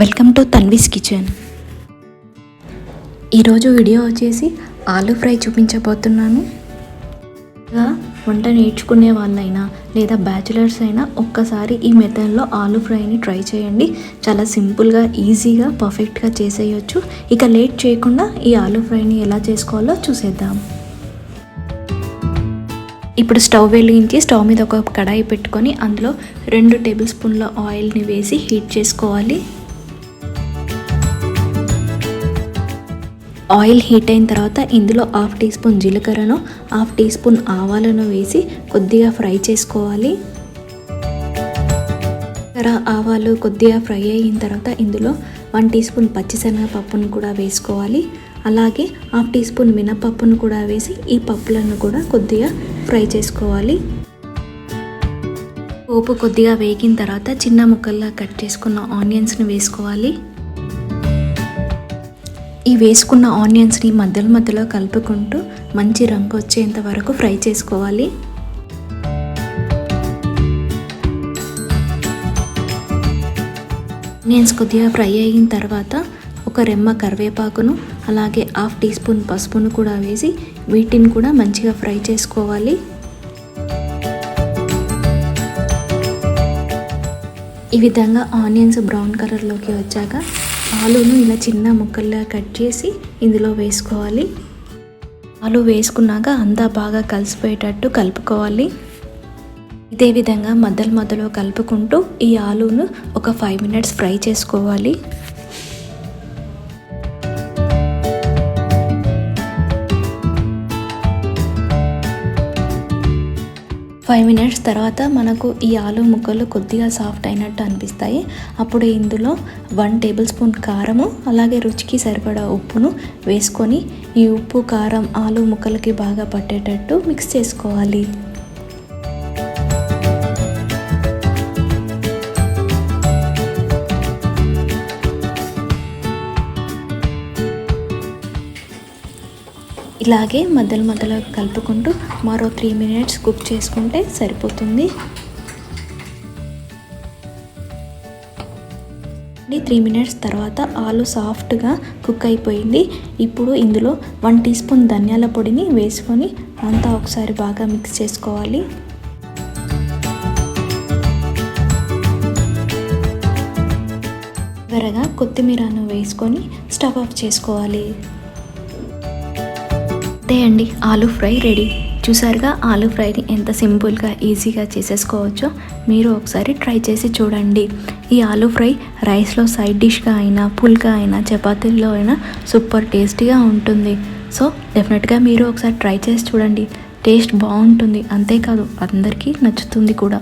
Welcome to Tanvi's kitchen. ఈరోజు video వచ్చేసి aloo fry చూపించబోతున్నాను. వంట నేర్చుకునే వాళ్ళైనా లేదా బ్యాచులర్స్ అయినా ఒక్కసారి ఈ మెథడ్లో ఆలూ ఫ్రైని ట్రై చేయండి. చాలా సింపుల్గా ఈజీగా పర్ఫెక్ట్గా చేసేయచ్చు. ఇక లేట్ చేయకుండా ఈ ఆలూ ఫ్రైని ఎలా చేసుకోవాలో చూసేద్దాం. ఇప్పుడు స్టవ్ వెలిగించి స్టవ్ మీద ఒక కడాయి పెట్టుకొని అందులో రెండు టేబుల్ స్పూన్ల ఆయిల్ని వేసి హీట్ చేసుకోవాలి. ఆయిల్ హీట్ అయిన తర్వాత ఇందులో హాఫ్ టీ స్పూన్ జీలకర్రను హాఫ్ టీ స్పూన్ ఆవాలను వేసి కొద్దిగా ఫ్రై చేసుకోవాలి. ఆవాలు కొద్దిగా ఫ్రై అయిన తర్వాత ఇందులో వన్ టీ స్పూన్ పచ్చిశనగపప్పును కూడా వేసుకోవాలి. అలాగే హాఫ్ టీ స్పూన్ మినపప్పును కూడా వేసి ఈ పప్పులను కూడా కొద్దిగా ఫ్రై చేసుకోవాలి. పోపు కొద్దిగా వేగిన తర్వాత చిన్న ముక్కల్లా కట్ చేసుకున్న ఆనియన్స్ని వేసుకోవాలి. ఈ వేసుకున్న ఆనియన్స్ని మధ్యలో మధ్యలో కలుపుకుంటూ మంచి రంగు వచ్చేంత వరకు ఫ్రై చేసుకోవాలి. ఆనియన్స్ కొద్దిగా ఫ్రై అయిన తర్వాత ఒక రెమ్మ కరివేపాకును అలాగే హాఫ్ టీ స్పూన్ పసుపును కూడా వేసి వీటిని కూడా మంచిగా ఫ్రై చేసుకోవాలి. ఈ విధంగా ఆనియన్స్ బ్రౌన్ కలర్లోకి వచ్చాక ఆలును ఇలా చిన్న ముక్కల్లా కట్ చేసి ఇందులో వేసుకోవాలి. ఆలు వేసుకున్నాక అంతా బాగా కలిసిపోయేటట్టు కలుపుకోవాలి. ఇదే విధంగా మధ్యలో మధ్యలో కలుపుకుంటూ ఈ ఆలును ఒక ఫైవ్ మినిట్స్ ఫ్రై చేసుకోవాలి. ఫైవ్ మినిట్స్ తర్వాత మనకు ఈ ఆలు ముక్కలు కొద్దిగా సాఫ్ట్ అయినట్టు అనిపిస్తాయి. అప్పుడు ఇందులో వన్ టేబుల్ స్పూన్ కారము అలాగే రుచికి సరిపడా ఉప్పును వేసుకొని ఈ ఉప్పు కారం ఆలు ముక్కలకి బాగా పట్టేటట్టు మిక్స్ చేసుకోవాలి. ఇలాగే మధ్యలో మధ్యలో కలుపుకుంటూ మరో త్రీ మినిట్స్ కుక్ చేసుకుంటే సరిపోతుంది. త్రీ మినిట్స్ తర్వాత ఆలు సాఫ్ట్గా కుక్ అయిపోయింది. ఇప్పుడు ఇందులో వన్ టీ స్పూన్ ధనియాల పొడిని వేసుకొని అంతా ఒకసారి బాగా మిక్స్ చేసుకోవాలి. త్వరగా కొత్తిమీరను వేసుకొని స్టవ్ ఆఫ్ చేసుకోవాలి. అంతే అండి. Aloo fry ready. చూసారుగా ఆలూ ఫ్రైని ఎంత సింపుల్గా ఈజీగా చేసేసుకోవచ్చో మీరు ఒకసారి ట్రై చేసి చూడండి. ఈ ఆలూ ఫ్రై రైస్లో సైడ్ డిష్గా అయినా పుల్గా అయినా చపాతీల్లో అయినా సూపర్ టేస్టీగా ఉంటుంది. సో డెఫినెట్గా మీరు ఒకసారి ట్రై చేసి చూడండి. టేస్ట్ బాగుంటుంది. అంతేకాదు అందరికీ నచ్చుతుంది కూడా.